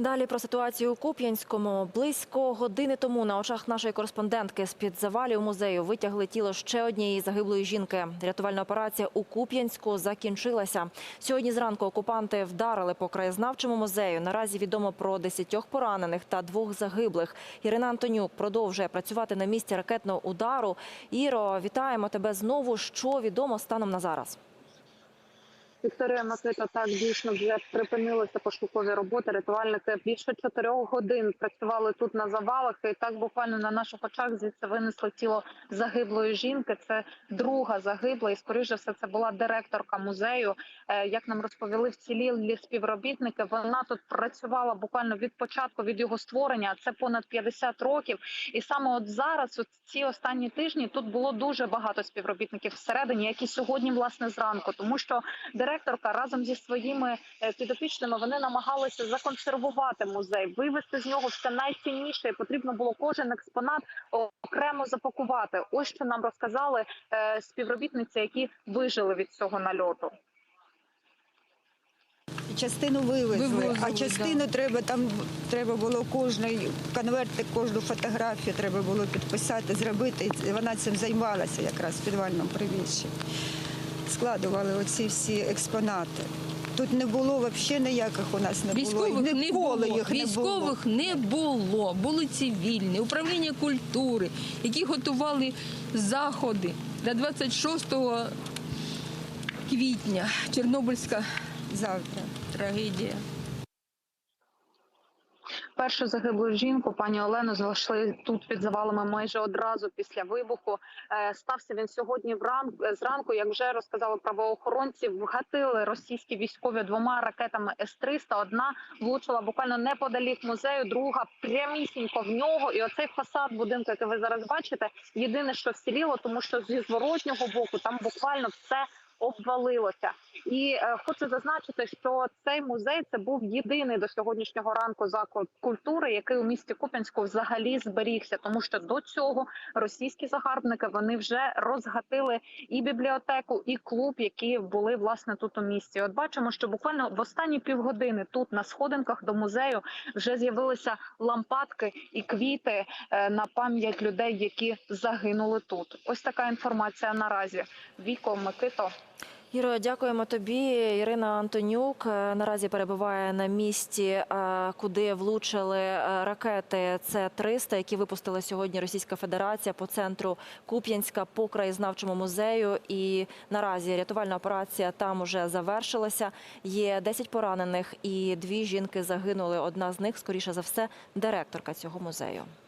Далі про ситуацію у Куп'янському. Близько години тому на очах нашої кореспондентки з-під завалів музею витягли тіло ще однієї загиблої жінки. Рятувальна операція у Куп'янську закінчилася. Сьогодні зранку окупанти вдарили по краєзнавчому музею. Наразі відомо про десятьох поранених та двох загиблих. Ірина Антонюк продовжує працювати на місці ракетного удару. Іро, вітаємо тебе знову. Що відомо станом на зараз? Вікторія Микита, так дійсно вже припинилися пошукові роботи. Рятувальники більше чотирьох годин працювали тут на завалах. І так буквально на наших очах звідси винесли тіло загиблої жінки. Це друга загибла, і скоріше все це була директорка музею. Е, Як нам розповіли вцілілі співробітники, вона тут працювала буквально від початку від його створення. Це понад 50 років. І саме от зараз, от ці останні тижні, тут було дуже багато співробітників всередині, які сьогодні власне зранку, тому що директорка разом зі своїми е, підопічними вони намагалися законсервувати музей, вивести з нього все найцінніше. Потрібно було кожен експонат окремо запакувати. Ось що нам розказали е, співробітниці, які вижили від цього нальоту. Частину вивезли, Вивозили, а частину треба там треба було кожний конвертик, кожну фотографію треба було підписати, зробити. Вона цим займалася якраз в підвальному приміщенні. Складували оці всі експонати. Тут не було взагалі ніяких у нас не. Військових було. не було. їх не було. Не було. Були цивільні, управління культури, які готували заходи до 26 квітня. Чорнобильська Завтра. трагедія. Першу загиблу жінку, пані Олену, знайшли тут під завалами майже одразу після вибуху. Е, Стався він сьогодні вран... зранку. Як вже розказали правоохоронці, вгатили російські військові двома ракетами С-300. Одна влучила буквально неподалік музею, друга прямісінько в нього. І оцей фасад будинку, який ви зараз бачите, єдине, що вціліло, тому що зі зворотнього боку там буквально все. Обвалилося, і е, хочу зазначити, що цей музей це був єдиний до сьогоднішнього ранку заклад культури, який у місті Куп'янську взагалі зберігся, тому що до цього російські загарбники вони вже розгатили і бібліотеку, і клуб, які були власне тут у місті. От бачимо, що буквально в останні півгодини тут на сходинках до музею вже з'явилися лампадки і квіти е, на пам'ять людей, які загинули тут. Ось така інформація наразі. Віко Микито. Іро, дякуємо тобі. Ірина Антонюк е, наразі перебуває на місці, е, куди влучили е, ракети С-300, які випустила сьогодні Російська Федерація по центру Куп'янська по краєзнавчому музею. І наразі рятувальна операція там уже завершилася. Є 10 поранених і дві жінки загинули. Одна з них, скоріше за все, директорка цього музею.